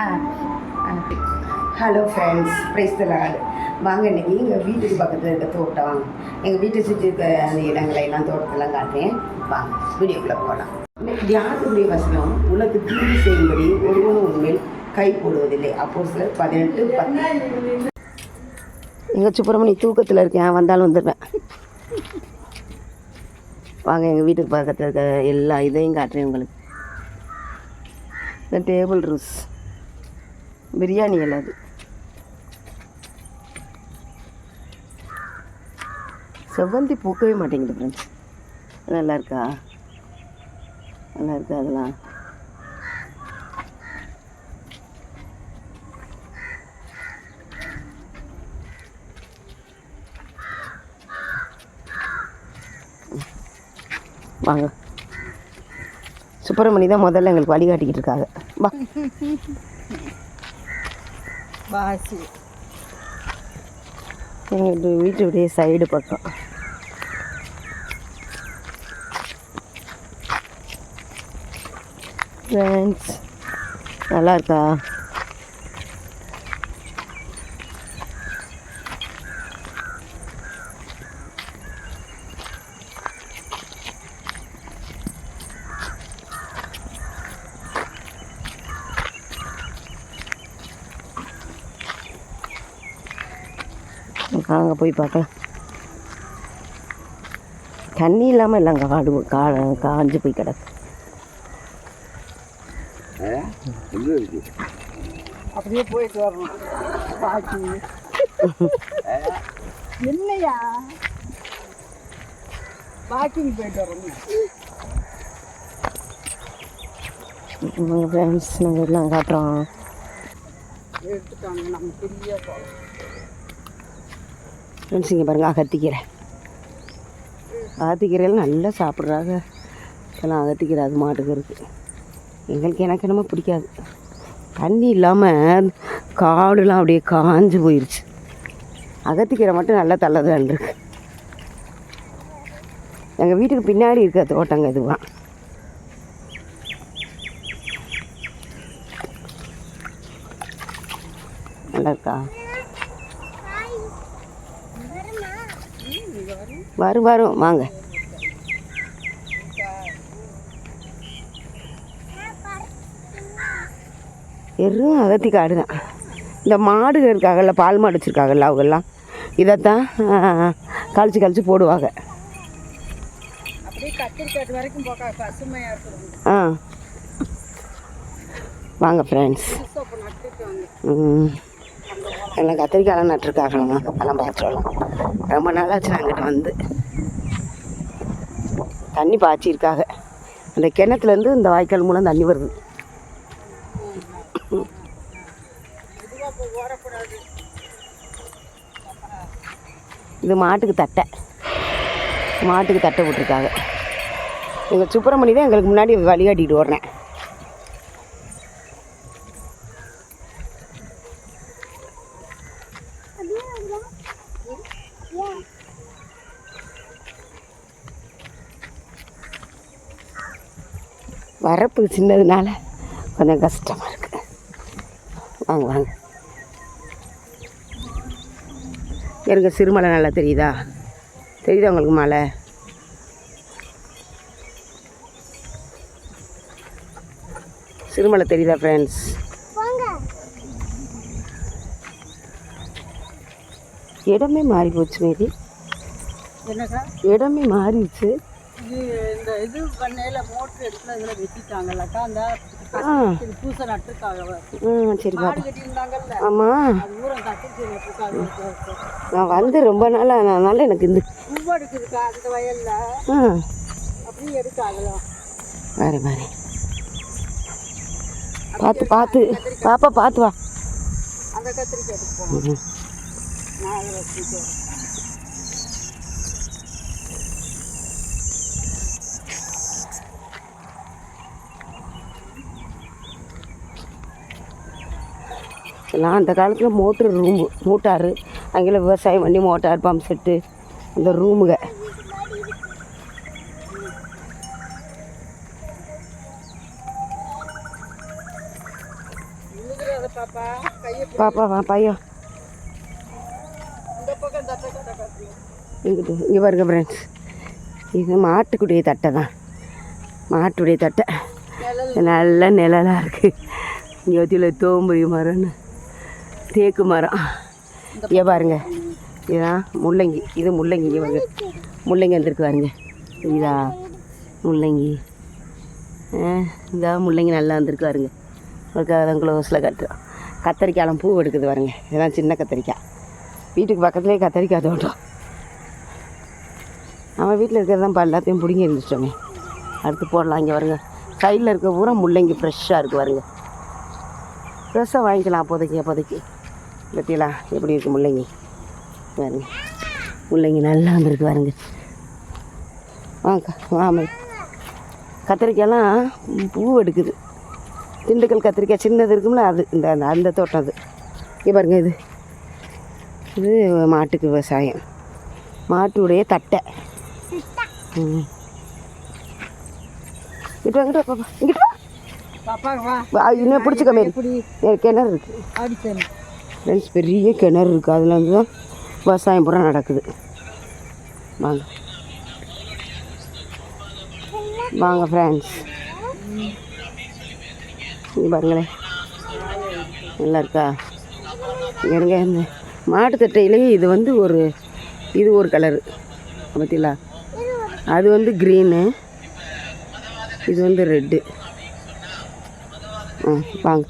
ஆ hello friends price தலாடு வாங்க இன்னைக்கு எங்கள் வீட்டுக்கு பக்கத்தில் இருக்க தோட்டம் வாங்க. எங்கள் வீட்டை சுற்றி இருக்க அந்த இடங்களை எல்லாம் தோட்டத்தெல்லாம் காட்டுறேன். வாங்க வீடியோக்குள்ளே போகலாம் யாருடைய வசனம்? உனக்கு தீர்வு செய்யும்படி ஒருவனும் உண்மையில் கை போடுவதில்லை. அப்போ சிலர் பதினெட்டு பத்து. எங்கள் சுப்பிரமணி தூக்கத்தில் இருக்கேன். வந்தாலும் வந்துடுவேன். வாங்க எங்கள் வீட்டுக்கு பக்கத்தில் இருக்க எல்லா இதையும் காட்டுறேன் உங்களுக்கு. இந்த டேபிள் ரூஸ் பிரியாணி எல்லாம் அது. செவ்வந்தி பூக்கவே மாட்டேங்குது ஃப்ரெண்ட்ஸ் நல்லா இருக்கா? நல்லா இருக்கா அதெல்லாம்? வாங்க. சுப்பிரமணி தான் முதல்ல எங்களுக்கு வழிகாட்டிக்கிட்டு இருக்காங்க. வா. பாசி. எங்கள் வீட்டுடைய சைடு பக்கம். ஃப்ரெண்ட்ஸ் நல்லா இருக்கா? அங்கே போய் பார்க்கலாம். தண்ணி இல்லாமல் இல்லை அங்கே காடு கா காஞ்சு போய் கிடக்கு. அப்படியே போயிட்டு வரணும். பாக்கி. என்னையா? வாக்கிங் போயிட்டு வரணும். ஃப்ரெண்ட்ஸ் நாங்கள் எல்லாம் காட்டுறோம். எடுத்துட்டாங்க நம்ம பெரிய போகலாம் ஃப்ரெண்ட்ஸ் இங்கே பாருங்கள் அகத்திக்கீரை. அகத்திக்கீரையில் நல்லா சாப்பிட்றாங்க. இதெல்லாம் அகத்திக்கீரை அது மாட்டுக்கு இருக்குது எங்களுக்கு எனக்கு என்னமோ பிடிக்காது. தண்ணி இல்லாமல் காடுலாம் அப்படியே காஞ்சு போயிடுச்சு அகத்திக்கீரை மட்டும் நல்லா தள்ளதான் இருக்கு. எங்கள் வீட்டுக்கு பின்னாடி இருக்க தோட்டங்க இதுவான் நல்லா இருக்கா வரும் வரும். வாங்க. வெறும் அகத்தி காடு தான் இந்த மாடு இருக்காங்கல்ல பால் மாடு வச்சுருக்காங்கல்ல அவங்கெல்லாம். இதைத்தான் கழிச்சு கழிச்சு போடுவாங்க. ஆ வாங்க ஃப்ரெண்ட்ஸ் நட்டுருக்காங்க எல்லாம் கத்திரிக்காயெல்லாம் நட்டுருக்காங்களாம் அதெல்லாம் பார்த்துடலாம் ரொம்ப நாளாச்சு நான் அங்கிட்ட வந்து. தண்ணி பாய்ச்சிருக்காங்க அந்த கிணத்துலேருந்து இந்த வாய்க்கால் மூலம் தண்ணி வருது. இது மாட்டுக்கு தட்டை. மாட்டுக்கு தட்டை விட்டுருக்காங்க எங்கள் சுப்பிரமணி தான் எங்களுக்கு முன்னாடி வழிகாட்டிகிட்டு ஓடுறேன் வரப்பு சின்னதுனால கொஞ்சம் கஷ்டமாக இருக்குது வாங்க வாங்க. எனக்கு சிறுமலை நல்லா தெரியுதா? தெரியுதா உங்களுக்கு மலை? சிறுமலை தெரியுதா ஃப்ரெண்ட்ஸ் இடமே மாறி போச்சு மேரி. இடமே மாறிடுச்சு. இது இந்த இது பண்ணையில் மோட்ரு எடுத்துல இதில் வெட்டிட்டாங்கல்லக்கா அந்த பூசை நட்டுருக்காங்க. ம் சரி மாடு கட்டியிருந்தாங்கல்ல. ஆமாம் அது ஊரம் நட்டுருக்காங்க. நான் வந்து ரொம்ப நாளாக அதனால எனக்கு இந்த பூவா இருக்குதுக்கா அந்த வயல்ல. அப்படியே எடுக்காகலாம் வேறு வேறு பார்த்து பார்த்து பாப்பா பார்த்து வா. அந்த கத்திரிக்காய் எடுப்போம். நான் வச்சுட்டு எல்லாம் அந்த காலத்தில் மோட்ரு ரூம் மோட்டாரு. அங்கே விவசாயம் பண்ணி மோட்டார் பம்ப் செட்டு அந்த ரூமுக. பாப்பா வா பையன் இங்கிட்டு இங்கே பாருங்க ஃப்ரெண்ட்ஸ் இது மாட்டுக்குடைய தட்டை தான். மாட்டுடைய தட்டை. நல்ல நிழலாக இருக்குது இங்கே வத்தியில் தோம்புரி மரம்னு. தேக்கு மரம். இங்கே பாருங்க. இதுதான் முள்ளங்கி. இது முள்ளங்கி இங்கே முள்ளங்கி வந்திருக்கு பாருங்க. இதா முள்ளங்கி. ஆ, இதா முள்ளங்கி நல்லா வந்திருக்கு பாருங்க. ஒரு அதான் க்ளோஸில் கட்டுறோம் கத்தரிக்காயெல்லாம் பூ எடுக்குது பாருங்க. இதெல்லாம் சின்ன கத்தரிக்காய். வீட்டுக்கு பக்கத்துலேயே கத்தரிக்காய் தோட்டம். நம்ம வீட்டில் இருக்கிறதான் இப்போ எல்லாத்தையும் பிடிங்கி இருந்துச்சிட்டோமே அடுத்து போடலாம் இங்கே வருங்க சைடில் இருக்க பூரா முள்ளங்கி ஃப்ரெஷ்ஷாக இருக்குது பாருங்க. ஃப்ரெஷ்ஷாக வாங்கிக்கலாம் அப்போதைக்கு அப்போதைக்கு. பற்றியலாம் எப்படி இருக்குது முள்ளங்கி? பாருங்க. முள்ளங்கி நல்லா வந்திருக்கு பாருங்க. வாங்க வாமை கத்திரிக்காயெல்லாம் பூ எடுக்குது. திண்டுக்கல் கத்திரிக்காய் சின்னது இருக்கும்ல அது இந்த அந்த அந்த தோட்டம் அது. இங்கே பாருங்க இது. இது மாட்டுக்கு விவசாயம். மாட்டுடைய தட்டை. ம். இங்கிட்டு வாங்கிட்டு பாப்பா. இங்கிட்டு வா. பாப்பா வா. வா இன்னும் பிடிச்சிக்க மாரி கிணறு இருக்குது ஃப்ரெண்ட்ஸ் பெரிய கிணறு இருக்குது அதில் வந்து தான் விவசாயம் பூரா நடக்குது. வாங்க. வாங்க ஃப்ரெண்ட்ஸ் இங்கே பாருங்களேன் நல்லா இருக்கா? இங்க இருங்க. இந்த மாட்டுத்தட்டையிலேயே இது வந்து ஒரு இது ஒரு கலரு பார்த்தீங்களா அது வந்து க்ரீனு இது வந்து ரெட்டு ஆ வாங்க.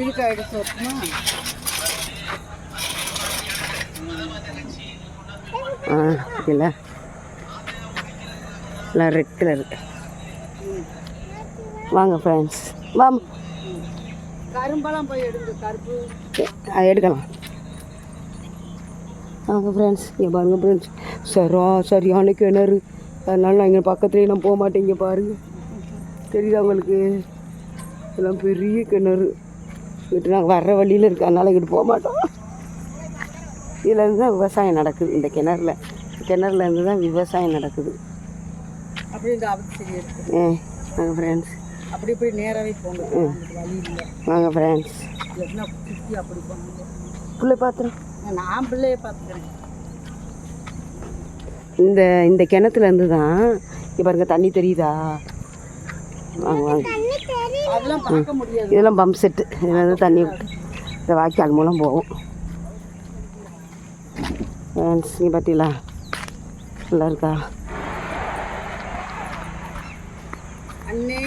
இதுக்கு எடுத்து ஆ இல்லை எல்லாம் ரெட் கலர் வாங்க ஃப்ரெண்ட்ஸ் வா கரும்பெல்லாம் போய் எடுங்க கரும்பு அது எடுக்கலாம். வாங்க ஃப்ரெண்ட்ஸ் இங்கே பாருங்க ஃப்ரெண்ட்ஸ் சரா சரியான கிணறு. அதனால நான் இங்கே பக்கத்துலேயே நான் போக மாட்டேன் இங்கே பாருங்க. தெரியுதா உங்களுக்கு? இதெல்லாம் பெரிய கிணறு. இங்கிட்டு நாங்கள் வர்ற வழியில் இருக்கு. அதனால இங்கிட்டு போக மாட்டோம். இதில் இருந்து தான் விவசாயம் நடக்குது இந்த கிணறுல. கிணறுல இருந்து தான் விவசாயம் நடக்குது. அப்படி இந்த ஏ வாங்க ஃப்ரெண்ட்ஸ் அப்படி இப்படி நேராகவே போங்க. வாங்க ஃப்ரெண்ட்ஸ் அப்படி போங்க. பிள்ளை பாத்திரம் நான் பிள்ளைய பார்த்துக்கிறேன் இந்த இந்த கிணத்துல இருந்து தான் இங்கே பாருங்க தண்ணி தெரியுதா? வாங்க வாங்க. இதெல்லாம் பம்ப் செட்டு இதில் தண்ணி விட்டு இந்த வாய்க்கால் மூலம் போகும். ஃப்ரெண்ட்ஸ் நீ பார்த்தீங்களா நல்லா இருக்கா? அண்ணே.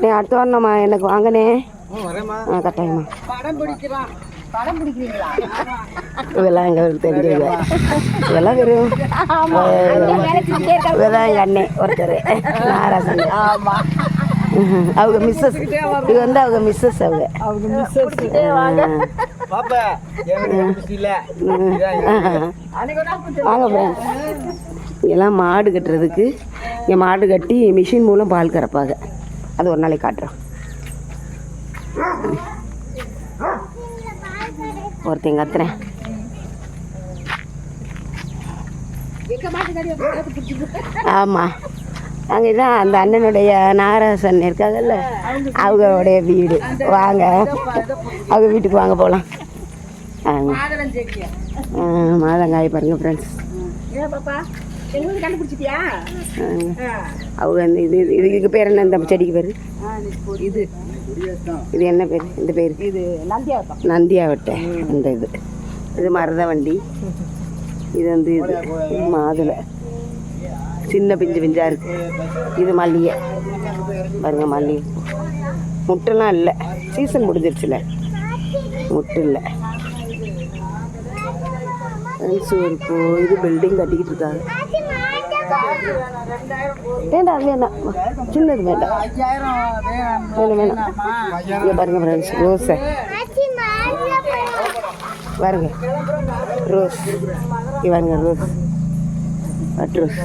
நீ அடுத்த வாரம் நம்ம எனக்கு வாங்கனே வரேம்மா. ஆ கட்டாயமா. படம் பிடிக்கிறான். இதெல்லாம் எங்களுக்கு தெரியல இதெல்லாம் வெறும் இதெல்லாம் எங்கள் அண்ணன் ஒருத்தர். நாராசன். அவங்க மிஸ்ஸஸ் இது வந்து அவங்க மிஸ்ஸஸ் அவங்க. வாங்க. இதெல்லாம் மாடு கட்டுறதுக்கு இங்கே மாடு கட்டி மிஷின் மூலம் பால் கறப்பாங்க. அது ஒரு நாளைக்கு காட்டுறோம். ஒருத்தன் கத்துறேன். ஆமாம் அங்கே தான் அந்த அண்ணனுடைய நாராசன் இருக்காங்கல்ல அவங்களுடைய வீடு. வாங்க. அவங்க வீட்டுக்கு வாங்க போகலாம் மாதங்காய் பாருங்க ஃப்ரெண்ட்ஸ் அவங்க இந்த இது இது இதுக்கு பேர் என்ன இந்த செடிக்கு பேர்? இது. இது என்ன பேர்? இந்த பேர்? இது நந்தியாவட்டம். நந்தியாவட்டை. அந்த இது. இது மருத வண்டி. இது வந்து இது மாதுளை. சின்ன பிஞ்சு பிஞ்சா இருக்கு. இது மல்லிகை. பாருங்க மல்லிகை. முட்டைலாம் இல்லை. சீசன் முடிஞ்சிருச்சுல. முட்டை இல்லை. ஒரு இப்போ இது பில்டிங் கட்டிக்கிட்டு இருக்காங்க. வேண்டாம் அது வேண்டாம். சின்னது வேண்டாம். ஐயாயிரம் வேணும் வேணாம். இங்கே பாருங்க ஃப்ரெண்ட்ஸ் ரோஸை பாருங்க. ரோஸ் இங்கே பாருங்க rose bud rose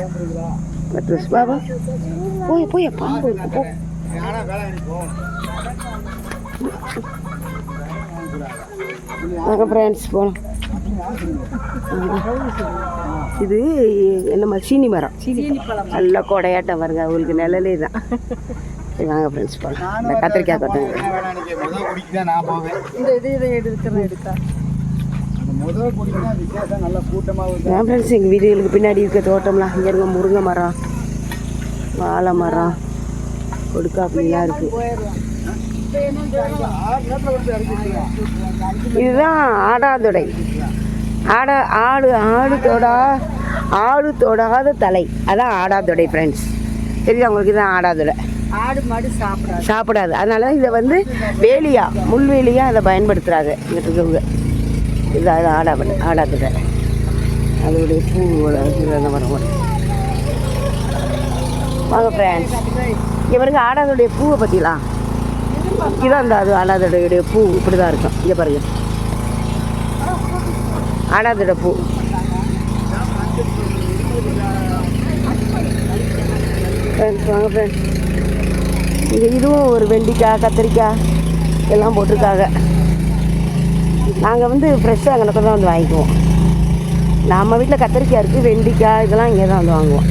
bud rose Baba போய் போய் பாம்பு போ வாங்க ஃப்ரெண்ட்ஸ் போகணும் இது என்னம்மா சீனி மரம். நல்ல கொடையாட்டம் வருங்க அவங்களுக்கு நிழலே தான். வாங்க ஃப்ரெண்ட்ஸ் போகலாம் இந்த கத்திரிக்காய் கொட்டை என்ன வேணா இன்னைக்கு முதல் குடிக்கு தான் நான் போவேன். இந்த இது இதை எடுக்கிறேன் எடுத்தா. அந்த முதல் குடிக்கு தான் வித்தியாசம் நல்ல கூட்டமாக என் ஃப்ரெண்ட்ஸ் எங்கள் வீடுகளுக்கு பின்னாடி இருக்க தோட்டம்லாம் இங்கே இருக்க முருங்கை மரம் வாழை மரம் இருக்குது நேரத்தில் வந்து அடிச்சிருக்கீங்க இதுதான் ஆடாதுடை. ஆடா ஆடு ஆடு தொடா ஆடு தொடாத தலை. அதான் ஆடாதுடை ஃப்ரெண்ட்ஸ் தெரியுதா உங்களுக்கு இதுதான் ஆடாதுடை. ஆடு மாடு சாப்பிடாது. சாப்பிடாது. அதனால இதை வந்து வேலியா முள்வேலியாக அதை பயன்படுத்துகிறாங்க இங்கிட்டு இருக்கவங்க. இது அது ஆடா ஆடாதுடை. அதோடைய பூ அந்த மரம் வாங்க ஃப்ரெண்ட்ஸ் இங்கே பாருங்க ஆடாதுடைய பூவை பற்றிலாம் இதான் அந்த அது ஆடாதுடைய பூ. இப்படி தான் இருக்கும். இங்கே பாருங்க. ஆடாதோட பூ. ஃப்ரெண்ட்ஸ் வாங்க ஃப்ரெண்ட்ஸ் இங்கே இதுவும் ஒரு வெண்டிக்காய் கத்திரிக்காய் எல்லாம் போட்டிருக்காங்க. நாங்கள் வந்து ஃப்ரெஷ்ஷாக அங்கே தான் வந்து வாங்கிக்குவோம். நம்ம வீட்டில் கத்திரிக்காய் இருக்குது வெண்டிக்காய் இதெல்லாம் இங்கே தான் வந்து வாங்குவோம்.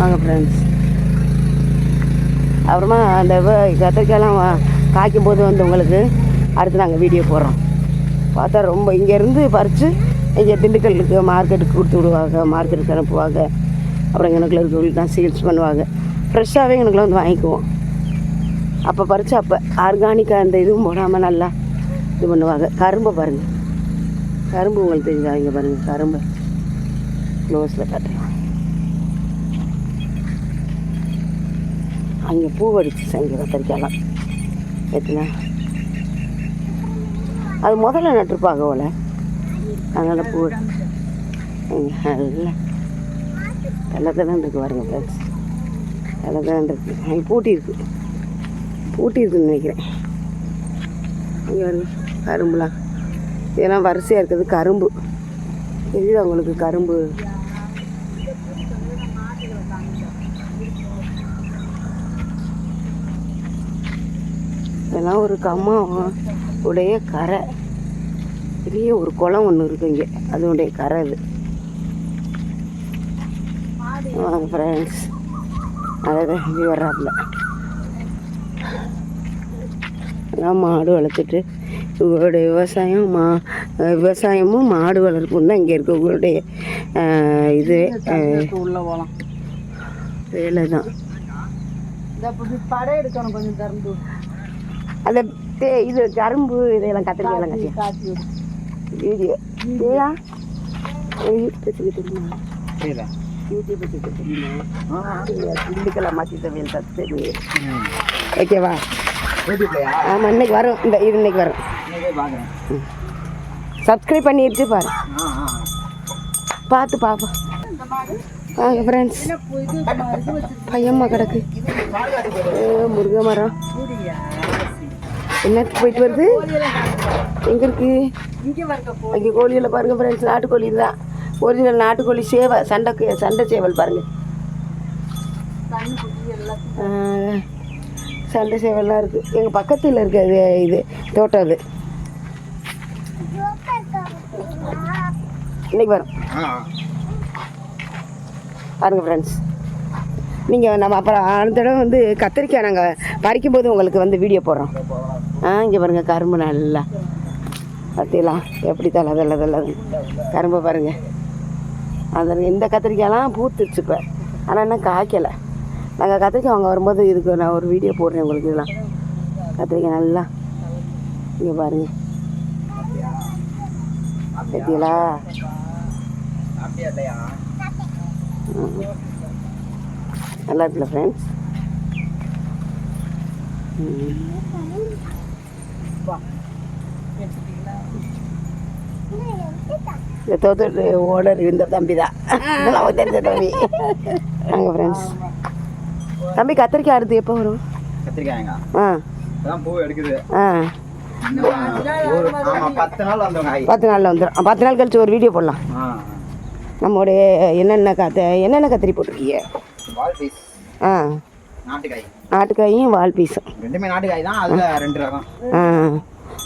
வாங்க ஃப்ரெண்ட்ஸ் அப்புறமா அந்த கத்திரிக்காயெல்லாம் காய்க்கும் போது வந்து உங்களுக்கு அடுத்து நாங்கள் வீடியோ போடுறோம். பார்த்தா ரொம்ப இங்கேருந்து பறித்து இங்கே திண்டுக்கல்லுக்கு மார்க்கெட்டுக்கு கொடுத்து விடுவாங்க மார்க்கெட்டுக்கு அனுப்புவாங்க. அப்புறம் எனக்குள்ள இருக்கவங்களுக்கு தான் சேல்ஸ் பண்ணுவாங்க. ஃப்ரெஷ்ஷாகவே எனக்குலாம் வந்து வாங்கிக்குவோம். அப்போ பறித்து அப்போ ஆர்கானிக்காக அந்த இதுவும் போடாமல் நல்லா இது பண்ணுவாங்க. கரும்பை பாருங்கள் கரும்பு உங்களுக்கு தெரிஞ்சா இங்கே பாருங்கள் கரும்பு. க்ளோஸில் காட்டுறேன். அங்கே பூ அடிச்சு சங்க கத்திரிக்காயெல்லாம் எத்தனை? அது முதல்ல நட்டுருப்பாங்க போல. அதனால் பூ நல்லா நல்லா தான் இருக்குது பாருங்க ஃப்ரெண்ட்ஸ் நல்லா தான் அங்கே பூட்டி இருக்கு பூட்டி இருக்குன்னு நினைக்கிறேன். இங்கே வருங்க கரும்புலாம் இதெல்லாம் வரிசையாக இருக்கிறது கரும்பு. தெரியுது அவங்களுக்கு கரும்பு. இதெல்லாம் ஒரு கம்மா உடைய கரை. பெரிய ஒரு குளம் ஒன்று இருக்கு இங்கே. அதனுடைய கரை இது வாங்க ஃப்ரெண்ட்ஸ் அதான் இது வர்றாப்புல. அதான் மாடு வளர்த்துட்டு இவங்களுடைய விவசாயம் மா விவசாயமும் மாடு வளர்ப்பும் தான் இங்கே இருக்கவங்களுடைய ஆஹ், இது வேலை தான் இந்த தே இது கரும்பு இதெல்லாம் கத்திரிக்காயெல்லாம் கட்டி காட்டி விடு. வீடியோ. ஏயா யூடியூப் தெரியுமா? புரியல. யூடியூப் வச்சுக்க தெரியுமா? திண்டுக்கெல்லாம் மாற்றி தவியல் ஓகேவா ஆமாம் இன்னைக்கு வரும். இந்த இது இன்னைக்கு வரும். சப்ஸ்கிரைப் பண்ணிட்டு பாரு. பார்த்து வாங்க ஃப்ரெண்ட்ஸ் பையம்மா கிடக்கு. ஏ, முருங்கை மரம். கூடியா என்ன போயிட்டு வருது? எங்கே இருக்கு? இங்கே கோழியில் பாருங்கள் ஃப்ரெண்ட்ஸ் நாட்டுக்கோழி தான் ஒரிஜினல் நாட்டுக்கோழி சேவை சண்டை சண்டை சேவல் பாருங்கள் சண்டை சேவல்லாம் இருக்குது எங்கள் பக்கத்தில் இருக்க இது இது தோட்டம் அது. இன்னைக்கு வரும். பாருங்கள் ஃப்ரெண்ட்ஸ் நீங்கள் நம்ம அப்புறம் அடுத்த தடவை வந்து கத்திரிக்காய் நாங்கள் பறிக்கும் போது உங்களுக்கு வந்து வீடியோ போடுறோம். ஆ இங்கே பாருங்கள் கரும்பு நல்லா. பார்த்தீங்களா எப்படி தலை தலை தலை. கரும்பை பாருங்கள் அதில் இந்த கத்திரிக்காயெல்லாம் பூத்துருச்சு இப்போ. ஆனால் இன்னும் காய்க்கலை. நாங்கள் கத்திரிக்காய் அவங்க வரும்போது இதுக்கு நான் ஒரு வீடியோ போடுறேன் உங்களுக்கு இதெல்லாம். கத்திரிக்காய் நல்லா. இங்கே பாருங்கள் பார்த்தீங்களா நல்லா இருக்குல்ல ஃப்ரெண்ட்ஸ் தோத்து ஓடர் இந்த தம்பி தான் நமக்கு தெரிஞ்ச தம்பி. நாங்கள் ஃப்ரெண்ட்ஸ் தம்பி கத்திரிக்காய் அடுத்து எப்போ வரும்? கத்திரிக்காயங்க. ஆ. பூ எடுக்குது. ஆ. பத்து நாள் வந்துடும் பத்து நாள் கழிச்சு ஒரு வீடியோ போடலாம். நம்மளுடைய என்னென்ன கத்த என்னென்ன கத்திரி போட்டிருக்கீங்க? ஆ. நாட்டுக்காயும் வால் பீஸும் ரெண்டுமே நாட்டுக்காய் தான் அதில் ரெண்டு ரகம். ஆ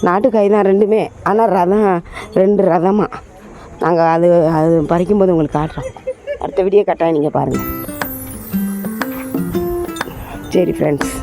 நாட்டுக்காய் தான் ரெண்டுமே. ஆனால் ரதம் ரெண்டு ரதமாக நாங்கள் அது அது பறிக்கும்போது உங்களுக்கு காட்டுறோம். அடுத்த வீடியோ கட்டாயம் நீங்கள் பாருங்கள் சரி ஃப்ரெண்ட்ஸ்